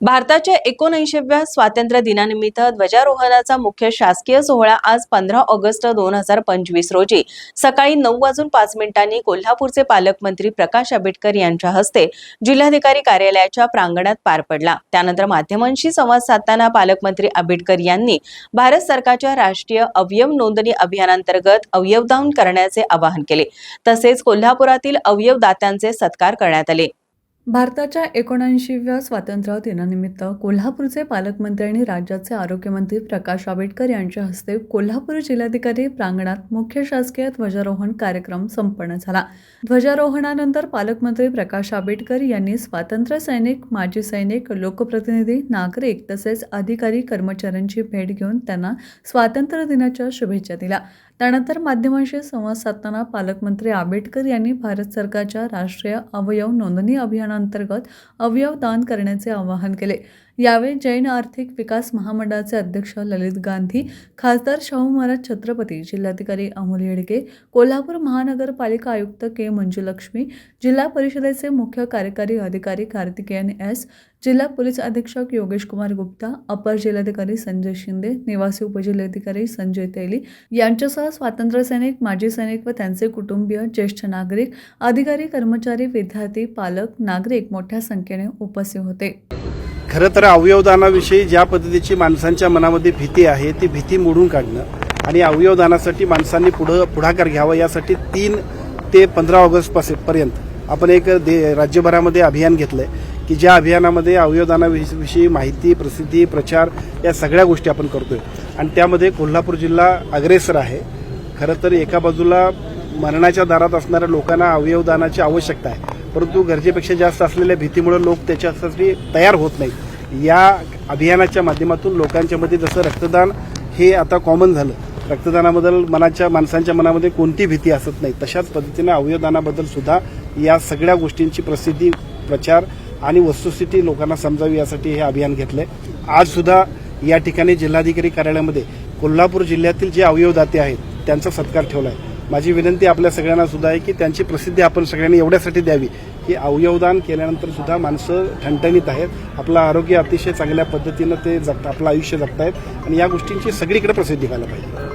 भारताच्या एकोणऐंशीव्या स्वातंत्र्य दिनानिमित्त ध्वजारोहणाचा मुख्य शासकीय सोहळा आज पंधरा ऑगस्ट दोन हजार पंचवीस रोजी. सकाळी नऊ वाजून पाच मिनिटांनी कोल्हापूरचे पालकमंत्री प्रकाश आंबेडकर यांच्या हस्ते जिल्हाधिकारी कार्यालयाच्या प्रांगणात पार पडला. त्यानंतर माध्यमांशी संवाद साधताना पालकमंत्री आंबेडकर यांनी भारत सरकारच्या राष्ट्रीय अवयव नोंदणी अभियानांतर्गत अवयवदान करण्याचे आवाहन केले. तसेच कोल्हापुरातील अवयवदात्यांचे सत्कार करण्यात आले. भारताच्या एकोणऐंशीव्या स्वातंत्र्य दिनानिमित्त कोल्हापूरचे पालकमंत्री आणि राज्याचे आरोग्यमंत्री प्रकाश आंबेडकर यांच्या हस्ते कोल्हापूर जिल्हाधिकारी प्रांगणात मुख्य शासकीय ध्वजारोहण कार्यक्रम संपन्न झाला. ध्वजारोहणानंतर पालकमंत्री प्रकाश आंबेडकर यांनी स्वातंत्र्य सैनिक माजी सैनिक लोकप्रतिनिधी नागरिक तसेच अधिकारी कर्मचाऱ्यांची भेट घेऊन त्यांना स्वातंत्र्य दिनाच्या शुभेच्छा दिल्या. त्यानंतर माध्यमांशी संवाद साधताना पालकमंत्री आंबेडकर यांनी भारत सरकारच्या राष्ट्रीय अवयव नोंदणी अभियान अभियानांतर्गत अवयव दान करण्याचे आवाहन केले. यावेळी जैन आर्थिक विकास महामंडळाचे अध्यक्ष ललित गांधी खासदार शाहू महाराज छत्रपती जिल्हाधिकारी अमोल येडगे कोल्हापूर महानगरपालिका आयुक्त के मंजुलक्ष्मी जिल्हा परिषदेचे मुख्य कार्यकारी अधिकारी कार्तिकेयन एस जिल्हा पोलीस अधीक्षक योगेश कुमार गुप्ता अपर जिल्हाधिकारी संजय शिंदे निवासी उपजिल्हाधिकारी संजय तेली यांच्यासह स्वातंत्र्यसैनिक माजी सैनिक व त्यांचे कुटुंबीय ज्येष्ठ नागरिक अधिकारी कर्मचारी विद्यार्थी पालक नागरिक मोठ्या संख्येने उपस्थित होते. खरं तर अवयवदानाविषयी ज्या पद्धतीची माणसांच्या मनामध्ये भीती आहे ती भीती मोडून काढणं आणि अवयवदानासाठी माणसांनी पुढं पुढाकार घ्यावा यासाठी तीन ते पंधरा ऑगस्ट पासे- पर्यंत आपण एक दे राज्यभरामध्ये अभियान घेतलंय की ज्या अभियानामध्ये अवयवदानाविषयी माहिती प्रसिद्धी प्रचार या सगळ्या गोष्टी आपण करतोय. आणि त्यामध्ये कोल्हापूर जिल्हा अग्रेसर आहे. खरं तर एका बाजूला मरणाच्या दारात असणाऱ्या लोकांना अवयवदानाची आवश्यकता आहे. परंतु गरजेपेक्षा जास्त असलेल्या भीतीमुळे लोक त्याच्यासाठी तयार होत नाहीत. या अभियानाच्या माध्यमातून लोकांच्या मध्ये जसं रक्तदान हे आता कॉमन झालं. रक्तदानाबद्दल मनाच्या माणसांच्या मनामध्ये कोणती भीती असत नाही. तशाच पद्धतीने अवयवदानाबद्दल सुद्धा या सगळ्या गोष्टींची प्रसिद्धी प्रचार आणि वस्तुस्थिती लोकांना समजावी यासाठी हे अभियान घेतलंय. आज सुद्धा या ठिकाणी जिल्हाधिकारी कार्यालयामध्ये कोल्हापूर जिल्ह्यातील जे अवयवदाते आहेत त्यांचा सत्कार ठेवला आहे माझी विनंती आपल्या सगळ्यांना सुद्धा आहे की त्यांची प्रसिद्धी आपण सगळ्यांनी एवढ्यासाठी द्यावी. की अवयवदान केल्यानंतर सुद्धा माणसं ठणठणीत आहेत. आपलं आरोग्य अतिशय चांगल्या पद्धतीनं ते जगत आपलं आयुष्य जगतायत. आणि या गोष्टींची सगळीकडे प्रसिद्धी व्हायला पाहिजे.